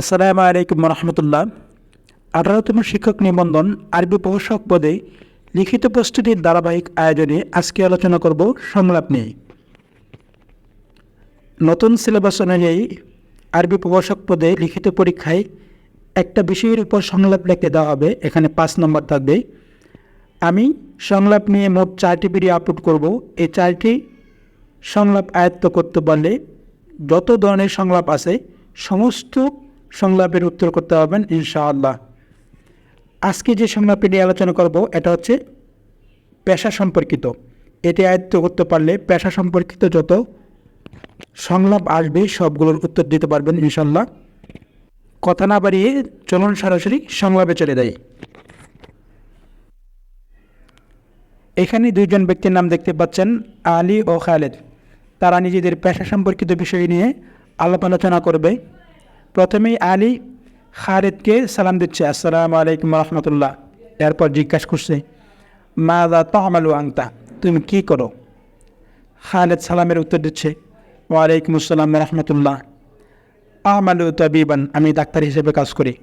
আসসালামু আলাইকুম রহমতুল্লাহ আঠারোতম শিক্ষক নিবন্ধন আরবি প্রভাষক পদে লিখিত প্রস্তুতির ধারাবাহিক আয়োজনে আজকে আলোচনা করব সংলাপ নিয়ে। নতুন সিলেবাস অনুযায়ী আরবি প্রভাষক পদে লিখিত পরীক্ষায় একটা বিষয়ের উপর সংলাপ লিখতে দেওয়া হবে, এখানে পাঁচ নম্বর থাকবে। আমি সংলাপ নিয়ে মোট চারটি ভিডিও আপলোড করব। এই চারটি সংলাপ আয়ত্ত করতে পারলে যত ধরনের সংলাপ আছে, সমস্ত সংলাপের উত্তর করতে পারবেন, ইনশাআল্লাহ। আজকে যে সংলাপটি নিয়ে আলোচনা করব, এটা হচ্ছে পেশা সম্পর্কিত। এটি আয়ত্ত করতে পারলে পেশা সম্পর্কিত যত সংলাপ আসবে, সবগুলোর উত্তর দিতে পারবেন ইনশাল্লাহ কথা না বাড়িয়ে চলন সরাসরি সংলাপে চলে দেয় এখানে দুইজন ব্যক্তির নাম দেখতে পাচ্ছেন আলী ও খালেদ। তারা নিজেদের পেশা সম্পর্কিত বিষয় নিয়ে আলাপ আলোচনা করবে। প্রথমেই আলী খালেদকে সালাম দিচ্ছে, আসসালামু আলাইকুম রহমতুল্লাহ। এরপর জিজ্ঞাসা করছে মা দা তামালু আংতা তুমি কি করো? খালেদ সালামের উত্তর দিচ্ছে, ওয়ালাইকুম আসসালাম রহমতুল্লাহ। আমালু তাবিবান, আমি ডাক্তার হিসেবে কাজ করি।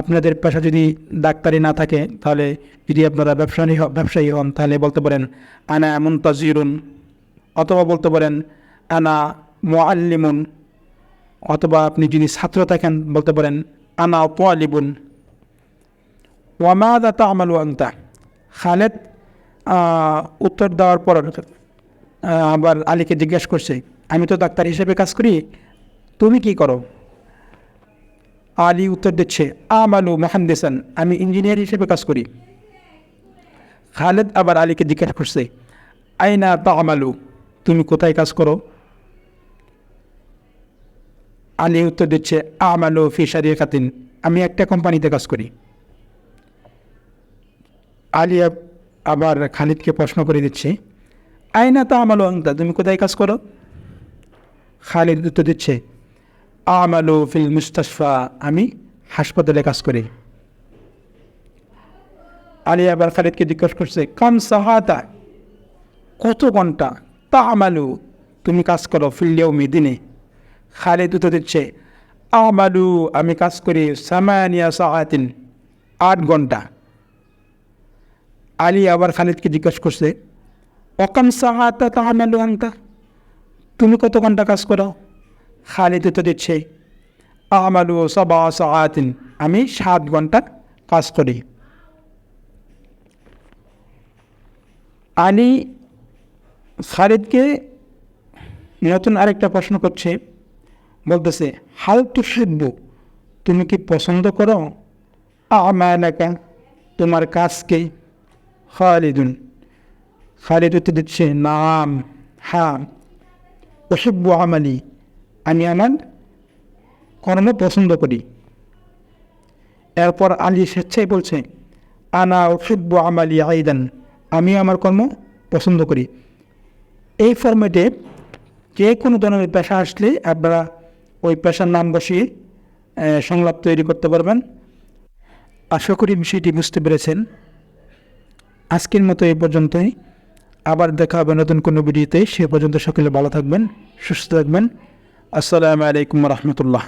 আপনাদের পেশা যদি ডাক্তারি না থাকে, তাহলে যদি আপনারা ব্যবসায়ী ব্যবসায়ী হন, তাহলে বলতে পারেন, আনা এমন তাজিরুন অথবা বলতে পারেন, আনা মোয়াল্লিমুন অথবা আপনি যদি ছাত্র থাকেন, বলতে পারেন, আনা পোয়ালিবুন ওয়ামাদা তা আমালু আংতা খালেদ উত্তর দেওয়ার পর আবার আলীকে জিজ্ঞেস করছে, আমি তো ডাক্তার হিসেবে কাজ করি, তুমি কি করো? আলী উত্তর দিচ্ছে, আমালু মেহান্দেসান, আমি ইঞ্জিনিয়ার হিসেবে কাজ করি। খালেদ আবার আলীকে জিজ্ঞাসা করছে, আইনা তা আমালু তুমি কোথায় কাজ করো? আলী উত্তর দিচ্ছে আমালু ফিশারি খাতিন আমি একটা কোম্পানিতে কাজ করি। আলী আবার খালিদকে প্রশ্ন করে দিচ্ছে, আইনা তা আমালু আংতা তুমি কোথায় কাজ করো? খালিদ উত্তর দিচ্ছে, আমালু ফিল মুস্তাশফা, আমি হাসপাতালে কাজ করি। আলী আবার খালিদকে জিজ্ঞাসা করছে, কম সাহাতা কত ঘণ্টা? তা আমালু তুমি কাজ করো ফিল্ডেও দিনে। খালিদ উত্তর দিচ্ছে, আমালু, আমি কাজ করি সামানিয়া সাহাতিন আট ঘণ্টা। আলী আবার খালিদকে জিজ্ঞাসা করছে অকম সাহাতা তা আমালু আংতা তুমি কত ঘণ্টা কাজ করো? খালিদ তো দিচ্ছে, আমালু সবা সাহাতিন আমি সাত ঘণ্টা কাজ করি। আলী খালিদকে নতুন আরেকটা প্রশ্ন করছে বলতেছে হাল তু শিখব তুমি কি পছন্দ করো? আমালাকা তোমার কাজকে? খালিদুন। খালিদ উত্তর দিচ্ছে, নাম হ্যাঁ। ওসব্য আমালি, আমি আমার কর্ম পছন্দ করি। এরপর আলী স্বেচ্ছায় বলছে, আনা ওসব্য আমালি আইদান, আমি আমার কর্ম পছন্দ করি। এই ফর্মেটে যে কোনো ধরনের পেশা আসলে আপনারা ওই পেশার নাম বসিয়ে সংলাপ তৈরি করতে পারবেন। আশা করি বিষয়টি বুঝতে পেরেছেন। আজকের মতো এই পর্যন্তই। আবার দেখা হবে নতুন কোনো ভিডিওতে। সে পর্যন্ত সকলে ভালো থাকবেন, সুস্থ থাকবেন। আসসালামু আলাইকুম রহমতুল্লাহ।